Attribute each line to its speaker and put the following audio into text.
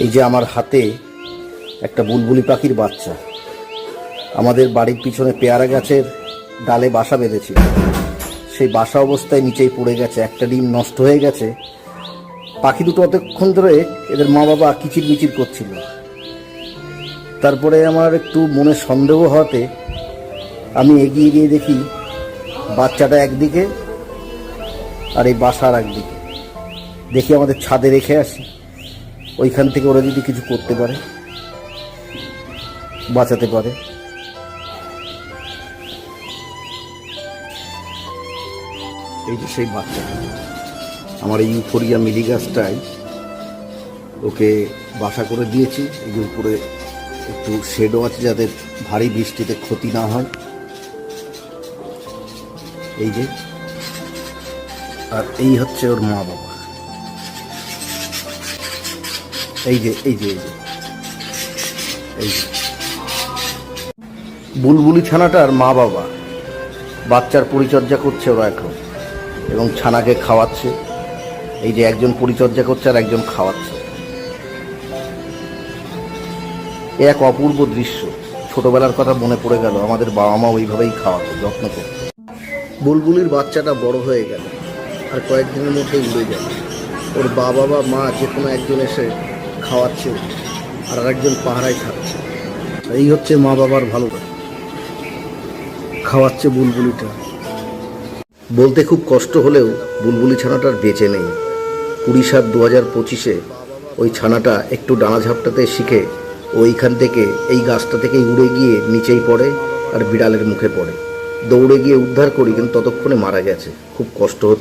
Speaker 1: এই যে আমার হাতে একটা বুলবুলি পাখির বাচ্চা। আমাদের বাড়ির পিছনে পেয়ারা গাছের ডালে বাসা বেঁধেছিল। সেই বাসা অবস্থায় নিচেই পড়ে গেছে, একটা ডিম নষ্ট হয়ে গেছে। পাখি দুটো অতক্ষণ ধরে এদের মা বাবা কিচির মিচির করছিল। তারপরে আমার একটু মনে সন্দেহ হওয়াতে আমি এগিয়ে গিয়ে দেখি বাচ্চাটা একদিকে আর এই বাসার একদিকে। দেখি আমাদের ছাদে রেখে আসি। ওইখান থেকে ওরা যদি কিছু করতে পারে, বাঁচাতে পারে। এই যে সেই বাচ্চাটা আমার এই ইউফোরিয়া মিলি গাছটাই ওকে বাসা করে দিয়েছি। এই উপরে একটু শেডও আছে যাতে ভারী বৃষ্টিতে ক্ষতি না হয়। এই যে, আর এই হচ্ছে ওর মা বাবা এই যে এই যে এই যে। এই যে। বুলবুলি ছানাটার মা বাবা, বাচ্চার পরিচর্যা করছে ওরা এখন, এবং ছানাকে খাওয়াচ্ছে। এই যে একজন পরিচর্যা করছে আর একজন খাওয়াচ্ছে। এক অপূর্ব দৃশ্য। ছোটবেলার কথা মনে পড়ে গেল, আমাদের বাবা মা ওইভাবেই খাওয়াতো, যত্ন করতো। বুলবুলির বাচ্চাটা বড় হয়ে গেল, আর কয়েকদিনের মধ্যে উড়ে যাবে ওর বাবা বা মা যে কোনো একজন এসে খাওয়াচ্ছে, আর আরেকজন পাহারায় থাকছে এই হচ্ছে মা বাবার ভালোবাসা। খাওয়াচ্ছে বুলবুলিটা। বলতে খুব কষ্ট হলেও বুলবুলি ছানাটার বেঁচে নেই। কুড়ি সাত দু হাজার পঁচিশে ওই ছানাটা একটু ডানা ঝাপটাতে শিখে ওইখান থেকে এই গাছটা থেকেই উড়ে গিয়ে নিচেই পড়ে আর বিড়ালের মুখে পড়ে। দৌড়ে গিয়ে উদ্ধার করি, কিন্তু ততক্ষণে মারা গেছে। খুব কষ্ট হচ্ছে।